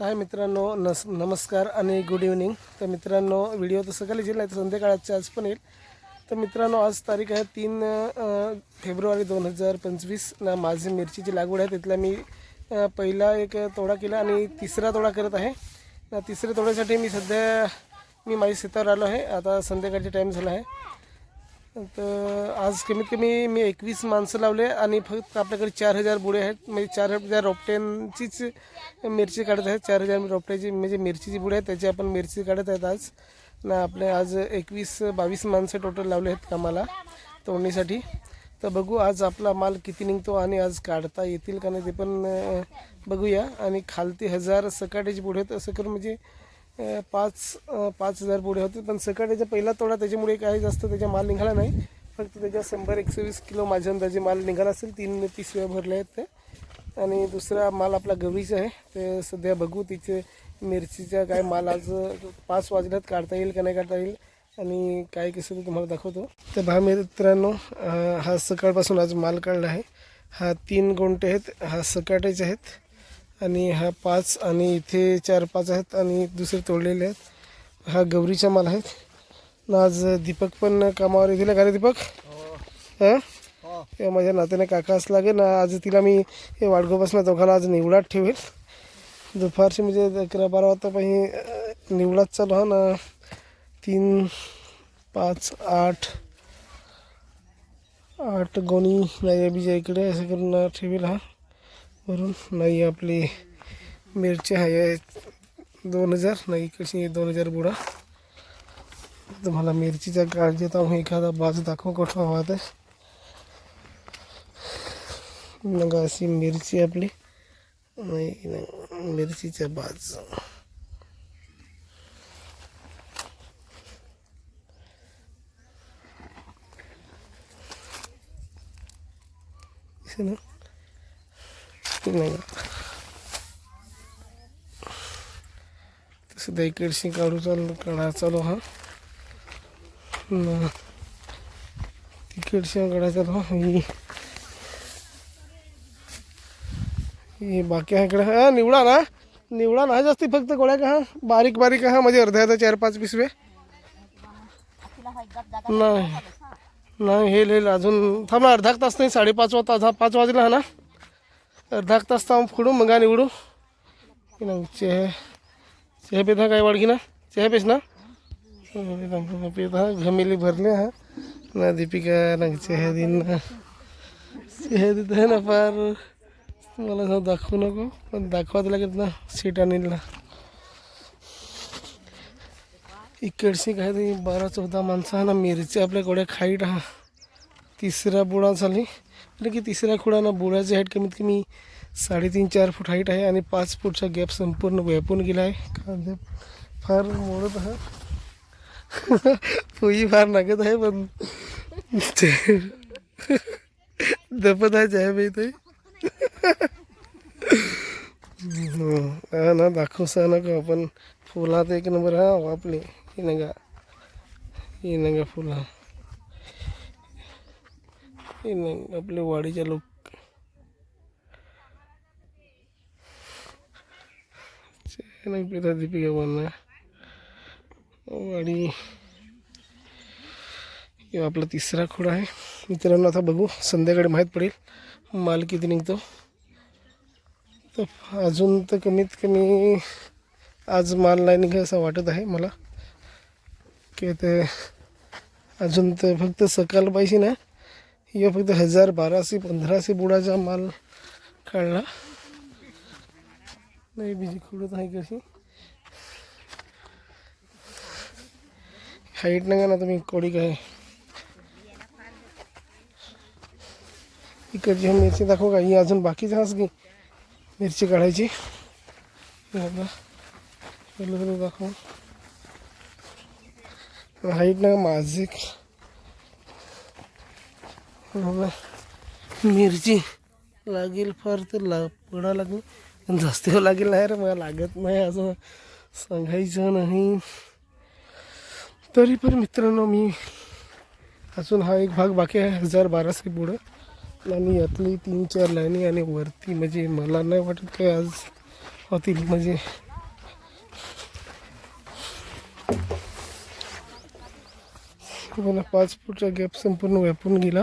हाय मित्रांनो नस नमस्कार आणि गुड इव्हनिंग तर मित्रांनो व्हिडिओ तर सकाळी येईल नाही तर संध्याकाळच्या आज पण येईल. तर मित्रांनो आज तारीख आहे तीन फेब्रुवारी दोन हजार पंचवीस. ना माझी मिरचीची लागवड आहे तिथला मी पहिला एक तोडा केला आणि तिसरा तोडा करत आहे. तिसऱ्या तोड्यासाठी मी सध्या मी माझ्या शेतावर आलो आहे. आता संध्याकाळचा टाईम झाला आहे. तर आज कमीत कमी मी एकवीस माणसं लावले आणि फक्त आपल्याकडे चार हजार बुडे आहेत. म्हणजे चार हजार रोपट्यांचीच मिरची काढत आहेत. चार हजार रोपट्याची म्हणजे मिरचीची बुडे आहेत. त्याची आपण मिरची काढत आहेत आज. ना आपले आज एकवीस बावीस माणसं टोटल लावले आहेत कामाला तोडणीसाठी. तर बघू आज आपला माल किती निघतो आणि आज काढता येतील का नाही ते पण बघूया. आणि खालती हजार सकाळीचे बुडे आहेत. असं करून म्हणजे पाच पाच हजार पुढे होते पण सकाळीचा पहिला तोडा त्याच्यामुळे काही जास्त त्याचा माल निघाला नाही. फक्त त्याच्या शंभर एकशे वीस किलो माझ्या अंदाजे माल निघाला असेल तीन पिशव्या भरले आहेत ते. आणि दुसरा माल आपला गवरीचा आहे. ते सध्या बघू तिचे मिरचीचा काय माल आज पाच वाजल्यात काढता येईल का नाही काढता येईल. आणि काय कसं ते तुम्हाला दाखवतो. तर भा मित्रांनो हा सकाळपासून आज माल काढला आहे. हा तीन गोंटे आहेत. हा सकाळचे आहेत. आणि हा पाच आणि इथे चार पाच आहेत आणि दुसरे तोडलेले आहेत. हा गौरीचा माल आहेत ना आज दीपक पण कामावर येतील. का रे दीपक? हां? किंवा माझ्या नात्याने काका असं लागेल ना आज तिला मी हे वाडगोपासून दोघांना आज निवडात ठेवेल. दुपारची म्हणजे अकरा बारा वाजता पाहिजे निवडात चालू हा ना. तीन पाच आठ आठ गोणी नाही बीजा इकडे असं करून ठेवेल हा. वरून नाही आपली मिरची आहे दोन हजार नाही कशी दोन हजार बुडा. तुम्हाला मिरचीचा काळजी आता एखादा बाज दाखव कुठं हवा तर मग अशी मिरची आपली. नाही नाही मिरचीच्या बाज. ना नाही सध्या इकडशी काढू चालू काढा चालू हा. तिकडशी काढा चालू हा. ही बाकी आहे इकडे. हा निवडा ना. निवडा ना जास्ती फक्त गोळ्या का हा बारीक बारीक हा म्हणजे अर्ध्या चार पाच पिशवे नाही. नाही हे लिहिलं अजून थांब अर्धा तास नाही साडेपाच वाजता पाच वाजला हा ना. अर्धा तास थांब फोडू मग आणि उडू. चेहे चेहे पिता काय वाढगी ना? चेहे पेस ना पिता घमेली भरले हा. ना दीपिका ना चेहे दिन ना. चेहे देत आहे ना फार मला दाखवू नको पण दिला लागेल ना सीट आणीला इकडची काय तरी बारा चौदा माणसं हा ना मिरची आपल्या गोड्या खाईट हा तिसऱ्या बुडा झाली कारण की तिसऱ्या खुडाना ना हाईट कमीत कमी साडेतीन चार फूट हाईट आहे आणि पाच फूटचा गॅप संपूर्ण व्यापून गेला आहे. कांदे फार मोडत आहे. पोई फार लागत आहे पण ते दपत आहे जय बाई ते. हा ना दाखवसा नको आपण फुलात एक नंबर हा आपली हे नका. हे नका फुला. ही आपले वाडीच्या लोक. पिता दीपिका बनना वाडी. आपला तिसरा खोडा आहे. मित्रांनो आता बघू संध्याकाळी माहीत पडेल माल किती निघतो. तर अजून तर कमीत कमी आज माल नाही निघा असं वाटत आहे मला. की ते अजून तर फक्त सकाळ पाहिजे ना. या फक्त हजार बाराशे पंधराशे बुडाचा माल काढला. नाही बिजी खुडत आहे कशी? हाईट नका ना तुम्ही कोडी काय? इकडची मिरची दाखवू का? ही अजून बाकीच हाच की मिरची काढायची. हे दाखव हाईट नका माझे बाबा मिरची लागेल फार तर ला पडा लागेल. जास्त लागेल नाही रे मला लागत नाही असं सांगायचं नाही. तरी पण मित्रांनो मी अजून हा एक भाग बाकी आहे हजार बाराशे पुढं. आणि यातली तीन चार लाईनी आणि वरती म्हणजे मला नाही वाटत काय आज होतील म्हणजे पाच फूटचा गॅप संपूर्ण व्यापून गेला.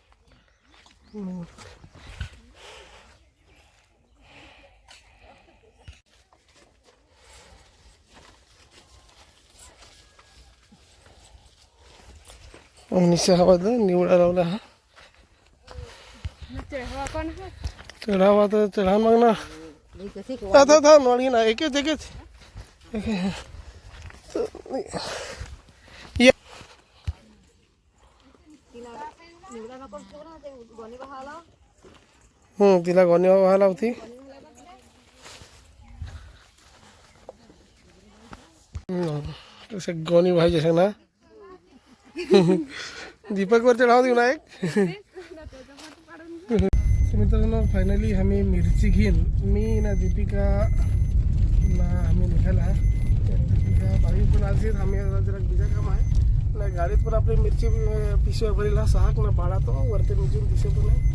हम्म. आणि चहा वाजला निवडा लावला हा चढावा तर चढा मग ना आता था नॉळी हम्म तिला गोणी व्हायला तसं गोणी व्हायची असं ना दीपकवर चढाव देऊ ना एक तर मित्रांनो फायनली आम्ही मिरची मी ना दीपिका ना निघाला तर दीपिका बाई पण आज आम्ही जरा बिजा काम आहे ना गाडीत पण मिरची अं, पिशव्या भरेला सहा ना बाळा तो वरती मिरची आहे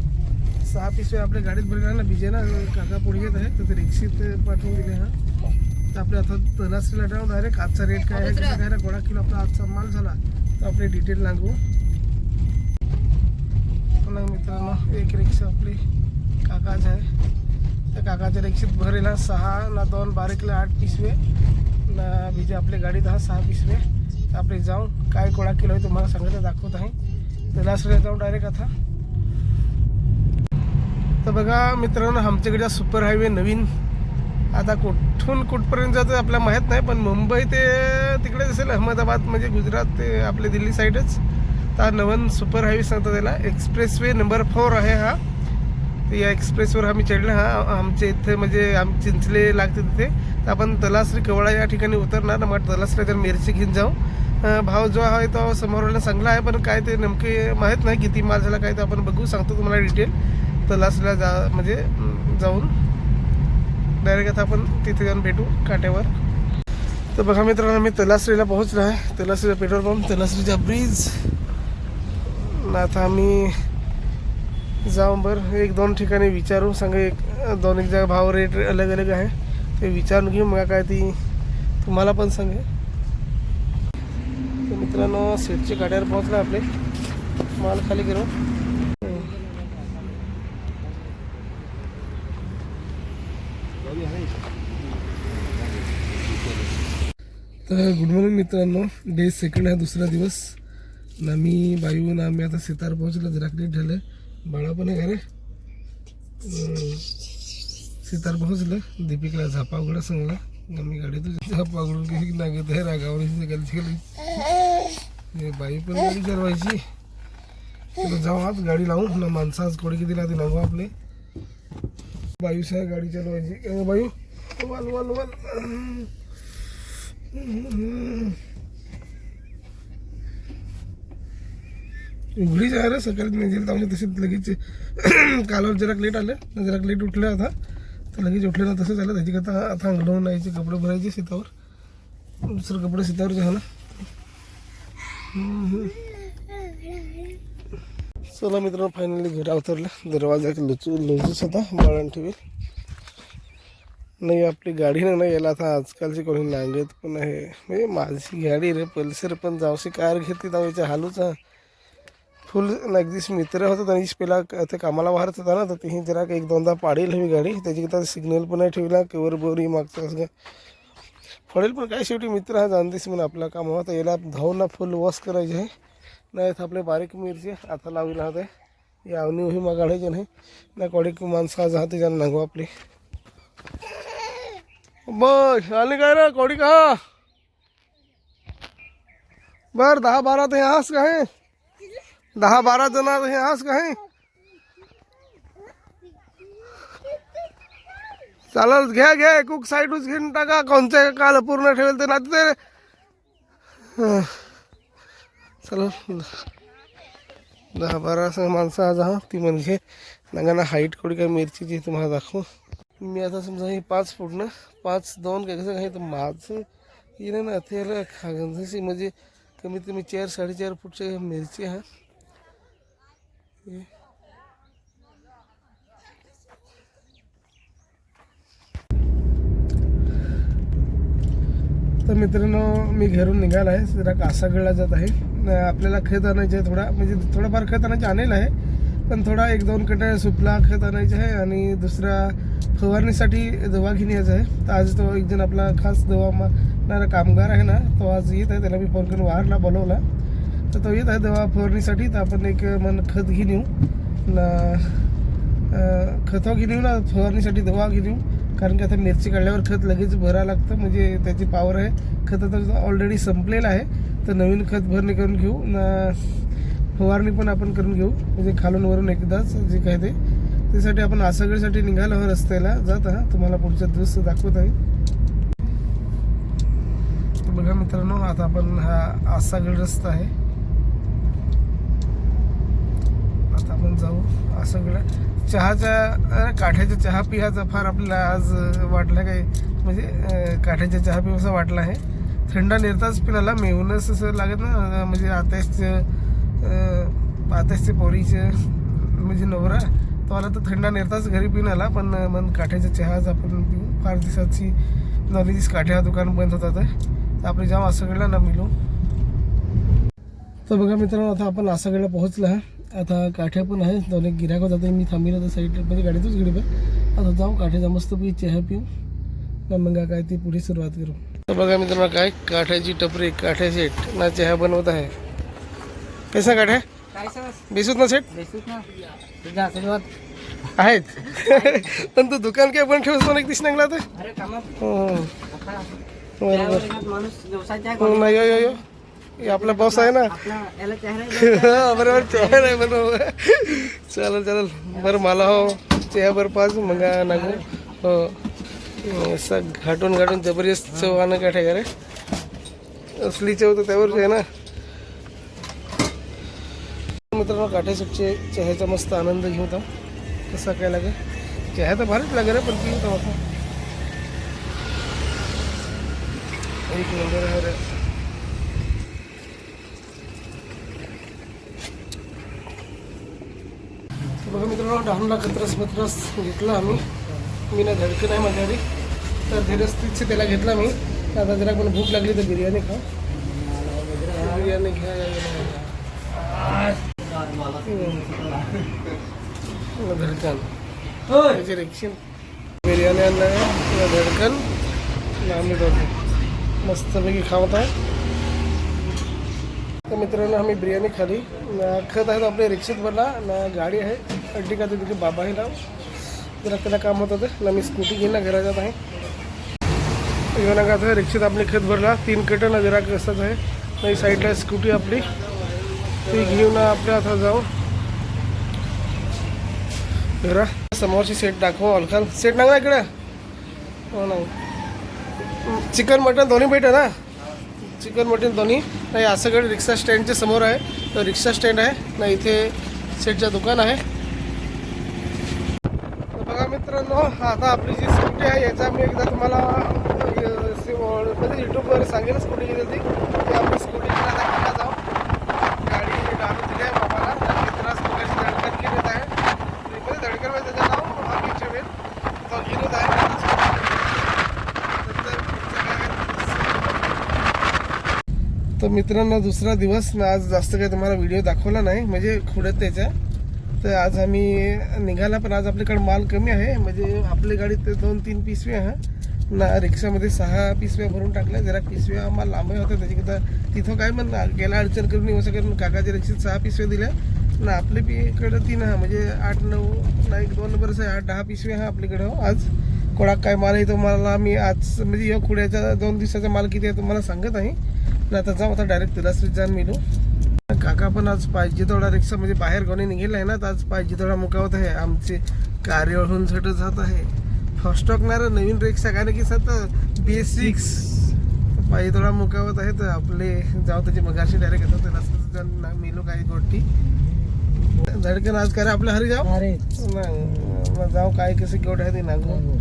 सहा पिशव्या आपल्या गाडीत भरणार ना बिजे ना काका पुढे येत आहे तर ते रिक्षेत पाठवून दिले हा. तर आपल्या आता तलासरीला जाऊन डायरेक्ट आजचा रेट काय आहे कसं काय ना गोळा किलो आपला आजचा माल झाला तर आपले डिटेल लागू. पुन्हा मित्रांनो एक रिक्षा आपली काकाच आहे. त्या काकाच्या रिक्षेत भरेला सहा ना दोन बारीकला आठ पिशवे ना बीजे आपल्या गाडीत हा सहा पिशवे तर आपले जाऊन काय गोळा किलो आहे तुम्हाला सांगितलं दाखवत आहे. तलासरीला जाऊन डायरेक्ट आता. तर बघा मित्रांनो आमच्याकडे सुपर हायवे नवीन. आता कुठून कुठपर्यंत जातं आपल्याला माहीत नाही पण मुंबई ते तिकडे असेल अहमदाबाद म्हणजे गुजरात ते आपले दिल्ली साईडच. तर नवन सुपर हायवे सांगतात त्याला. एक्सप्रेस वे नंबर फोर आहे हा. तर या एक्सप्रेसवर आम्ही चढलं. हा आमच्या इथे म्हणजे आम चिंचले लागते तिथे. तर आपण तलासरी कवळा या ठिकाणी उतरणार. मग तलासरी तर मिरची घेऊन जाऊ. भाव जो आहे तो समोरला चांगला आहे पण काय ते नेमके माहीत नाही. किती माल झाला काय ते आपण बघू सांगतो तुम्हाला डिटेल तलासरीला जा म्हणजे जाऊन डायरेक्ट आता आपण तिथे जाऊन भेटू काट्यावर. तर बघा मित्रांनो आम्ही तलासरीला पोहोचलो आहे. तलासरीला पेट्रोल पंप तलासरीचा ब्रिज. आता आम्ही जाऊन बरं एक दोन ठिकाणी विचारू सांगा. एक दोन एक जागा भाव रेट अलग अलग आहे. ते विचारून घेऊ मग काय ती तुम्हाला पण सांगे तर मित्रांनो सीटच्या गाड्यावर पोहोचला आपले. माल खाली करू तर गुड मॉर्निंग मित्रांनो. डे सेकंड आहे दुसरा दिवस. ना मी बायू ना आम्ही आता सितार पोहोचलो. जरा लेट झालं. बाळा पण आहे घरे. सितार पोहोचलं. दीपिकाला झापा उघडा सांगला. आम्ही गाडीतून झापा उघडून कशी लागत आहे रागावर गलती बाई पण गाडी चालवायची जाऊ आज गाडी लावून ना माणसं आज कोडी किती लागते नागो आपले. बायू गाडी चालवायची. बायू वाल वाल वाल उघडीच आहे रे सकाळी नेजेल तर तसेच लगेच कालवर जरा लेट आलं. जरा लेट उठलं आता. तर लगेच उठलं ना तसं झालं. त्याची करता आता अंगलवून यायचे कपडे भरायचे शेतावर. दुसरं कपडे शेतावर जे ना. चला मित्रांनो फायनली घरा उतरला दरवाजा लुचू लुचूच होता. बाळण ठेवेल. नाही आपली गाडी नाही याला आता आजकालची कोणी नांगत पण आहे. म्हणजे माझी गाडी रे पल्सर पण जावशी कार घेतली जाऊच्या हालूचा. फुल अगदीच मित्र होता त्यांनी पहिला ते कामाला वाहत होता ना तर तिही जरा एक दोनदा पाडेल हवी गाडी. त्याची सिग्नल पण नाही ठेवला कवर बोरी मागचं असं पडेल पण काय शेवटी मित्र हा जाणतेस म्हणून आपला काम होता. याला धावून ना फुल वॉश करायचे आहे. नाही तर आपले बारीक मिरची आता लावी राहते यावनी उही मग काढायचे नाही. ना कोणी माणसं आज राहते ज्यांना नागू आपली. बस आली काय रे? कोडी का बर दहा बारा तर आस हास का दहा बारा जण हे हास का चालल घ्या घ्या कुक साईडच घेऊन टाका. कोणत्या काल पूर्ण ठेवेल ते नाते. ते चला दहा बारा माणसं आज हा ती म्हणजे नगाना हाईट कोडी काय मिरचीची तुम्हाला दाखवू. मी आता समजा हे पाच फूट ना पाच दोन काय कसं काही तर माझं येणं ना त्याला खागंशी म्हणजे कमीत कमी चार साडेचार फूटच्या मिरची हा. तर मित्रांनो मी घरून निघाला आहे जरा कासागडला जात आहे. आपल्याला खत आणायचे आहे थोडा म्हणजे थोडंफार खत आणायचे आणलेलं आहे. पण थोडा एक दोन कट्या सुपला खत आणायचे आहे आणि दुसरा फवारणीसाठी दवा घेऊन यायचा आहे. तर आज तो एक जण आपला खास दवा मारणारा कामगार आहे ना तो आज येत आहे. त्याला मी फोन करून वारला बोलवला. तर तो येत आहे दवा फवारणीसाठी. तर आपण एक मन खत घेऊन येऊ. ना खतं घेऊन येऊ ना फवारणीसाठी दवा घेऊन येऊ. कारण की आता मिरची काढल्यावर खत लगेच भरावं लागतं. म्हणजे त्याची पावर आहे. खतं तर ऑलरेडी संपलेलं आहे. तर नवीन खत भरणी करून घेऊ. ना फवारणी पण आपण करून घेऊ. म्हणजे खालून वरून एकदाच जे काय ते त्यासाठी आपण आसागडसाठी निघालो आहोत रस्त्याला. जात हा तुम्हाला पुढच्या दिवस दाखवत आहे. बघा मित्रांनो आता आपण हा आसागड रस्ता आहे. आता आपण जाऊ असं चहाच्या काठ्याच्या चहा पिहाचा फार आपल्याला आज वाटला काय? म्हणजे काठ्याच्या चहा पिवासा वाटला आहे. थंडा नेताच पिण्याला मेहूनच असं लागत ना. म्हणजे आताच आताशचं ते पोरीचे म्हणजे नवरा तो आला तर थंडा नेरताच घरी पिऊन आला पण मग मन चहाच आपण पिऊ. फार दिवसाची नवरीच काठ्या दुकान बंद होतात तर आपली जाऊ असं ना मिलो. तर बघा मित्रांनो आता आपण आसागडला पोहोचला आहे. आता काठ्या पण आहे दोन एक गिराक होता मी थांबिलं तर साईड म्हणजे गाडीतच गेली पण आता जाऊ काठ्याचा मस्त पी चहा पिऊ. ना मग काय ती पुढे सुरुवात करू. तर बघा मित्रांनो काय काठ्याची टपरी काठ्याची ना चहा बनवत आहे. कसा काय सर? बेसूत ना सेट ना. आहेत. पण तू दुकान काय पण मला एक दिस लागला तर? हो हो. बरोबर. हो ना यो यो यो. आपला बॉस आहे ना. चेहरा बरोबर चहा आहे बरोबर. चालेल चालेल. बरं मला हो चहा बरं पाच मग नागू. हो. असं घाटून घाटून जबरदस्त चव आणं काय रे असली चव तर त्यावरच आहे ना. मित्रांनो काठ्यासोबचे चह्याचा मस्त आनंद घेऊ होता कसा काय लागेल? चहा तर भारीच लागेल पण पिऊ होता एक नंबर आहे रे. बघा मित्रांनो डहाणला कत्रस मत्रस घेतला आम्ही. मी ना धडकन आहे माझ्या घरी तर धीरस्तीचे त्याला घेतला मी. आता जरा पण भूक लागली तर बिर्याणी खा बिर्याणी घ्या. धडकन. त्याची रिक्शन बिर्याणी आणलं आहे धडकन. आम्ही दोघे मस्तपैकी खावत आहे. तर मित्रांनो आम्ही बिर्याणी खाली. खत आहे तो आपल्या रिक्षेत भरला ना गाडी आहे. अड्डी का तिथे बाबा आहे ना. जरा त्याला काम होत होतं. ना मी स्कूटी घेऊन ना घरा जात आहे. येऊन का आता रिक्षेत आपले खत भरला. तीन कटं ना जरा कसंच आहे. नाही साईडला स्कूटी आपली. ते घेऊन आपल्या आता जाऊ. समोरची सेट दाखव अलखान. सेट ना इकडे? हो ना चिकन मटन दोन्ही भेटेल ना? चिकन मटन दोन्ही. नाही असं कडे रिक्षा स्टँडच्या समोर आहे. तर रिक्षा स्टँड आहे. ना इथे सेटचं दुकान आहे. तर बघा मित्रांनो आता आपली जी सेफ्टी आहे याचा मी एकदा तुम्हाला म्हणजे यूट्यूबवर सांगेलच कुठे गेले ती ती आपली स्कूटी घेण्याचा जाऊ गाडी डालून दिली आहे बाबाला तर मित्रा स्कूटरची धडकन घेऊन येत आहे म्हणजे धडकन म्हणजे त्याचं नाव आम्ही ठेवेल तो घेऊन येत आहे नंतर पुढचं काय आहे तर मित्रांनो दुसरा दिवस ना आज जास्त काही तुम्हाला व्हिडिओ दाखवला नाही. म्हणजे खुडत त्याच्या. तर आज आम्ही निघाला पण आज आपल्याकडे माल कमी आहे. म्हणजे आपल्या गाडीत दोन तीन पिशव्या हा. ना रिक्षामध्ये सहा पिशव्या भरून टाकल्या. जरा पिशव्या माल लांब होत्या. त्याच्याकरता तिथं काय म्हणणार गेला अडचण करून असं करून काकाच्या रिक्षेत सहा पिशव्या दिल्या. ना आपल्या पी इकडं तीन हा. म्हणजे आठ नऊ ना एक दोन नंबरच आहे. आठ दहा पिशव्या हा आपल्याकडं हो, आज. कोणाक काय माल आहे तुम्हाला मी आज म्हणजे या खुड्याचा दोन दिवसाचा माल किती आहे तुम्हाला सांगत आहे. आणि आता जाऊ आता डायरेक्ट तिलाश्रीत जाऊन मिळू काका पण आज पाहिजे तेवढा रिक्षा म्हणजे बाहेर कोणी निघेला आहे ना तर आज पाहिजे तेवढा मुकावत आहे. आमचे कार्यवळून झटत जात आहे. फर्स्ट टॉकणार नवीन रिक्षा कारण की सत बेसिक्स पायी थोडा मुकावत आहे तर आपले जाऊ त्याची मगाशी डायरेक्ट येतात तर रस्त्यात मेलो काही गोष्टी. धडकन आज करा आपल्या हरी जाऊ अरे. ना जाऊ काय कसे गोट आहे ते नागू.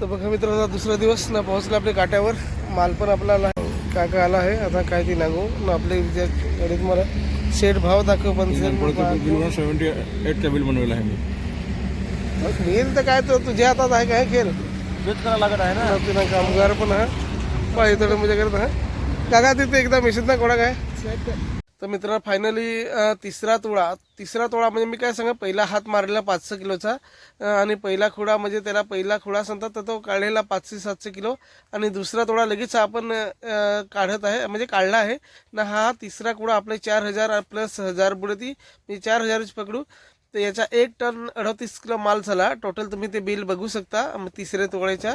तर बघा मित्रांनो आता दुसरा दिवस ना पोहोचला आपल्या काट्यावर. माल पण आपला. काका आला आहे. आता काय ती नागू ना आपले ज्या गाडीत मला शेट भाव दाखव पण सेव्हन्टी एटचं बिल बनवलं आहे मी. मेन तर काय तर तुझ्या हातात आहे काय खेळ? तेच करायला लागत आहे ना? तिला कामगार पण हा पाहिजे मजा करत हा काका तिथे एकदा मेसेज ना कोणा काय तर मित्रांनो फायनली तिसरा तोळा तिसरा तोळा म्हणजे मी काय सांगा पहिला हात मारलेला पाचशे किलोचा आणि पहिला खुडा म्हणजे त्याला पहिला खुडा सांगतात तर तो काढलेला पाचशे सातशे किलो. आणि दुसरा तोळा लगेच आपण काढत आहे म्हणजे काढला आहे. ना हा तिसरा कुडा आपले चार हजार प्लस हजार बुडती. ती चार हजारच पकडू. तर याचा एक टन अडतीस किलो माल झाला. टोटल तुम्ही ते बिल बघू शकता. तिसऱ्या तोळ्याच्या.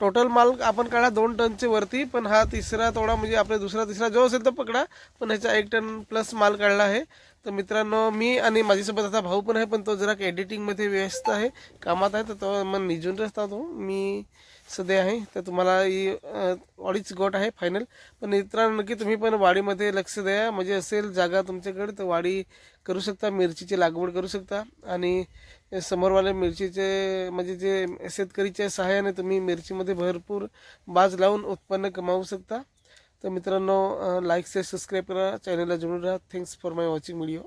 टोटल माल आपण काढा दोन टनचे वरती पण हा तिसरा तोडा म्हणजे आपला दुसरा तिसरा जो असेल तो पकडा. पण ह्याचा एक टन प्लस माल काढला आहे. तर मित्रांनो मी आणि माझ्यासोबत आता भाऊ पण आहे पण तो जरा एडिटिंगमध्ये व्यस्त आहे कामात आहे तर तो मग निजून रस्ता तो. मी सध्या आहे. तर तुम्हाला ही वाढीच गोट आहे फायनल पण मित्रांनो नक्की तुम्ही पण वाडीमध्ये लक्ष द्या. म्हणजे असेल जागा तुमच्याकडे तर वाडी करू शकता मिरचीची लागवड करू शकता. आणि समोरवाले मिरचीचे म्हणजे जे शेतकरीच्या सहाय्याने तुम्ही मिरचीमध्ये भरपूर बाज लावून उत्पन्न कमावू शकता. तर मित्रांनो लाईक शेअर सबस्क्राईब करा. चॅनलला जोडून राहा. Thanks for my watching video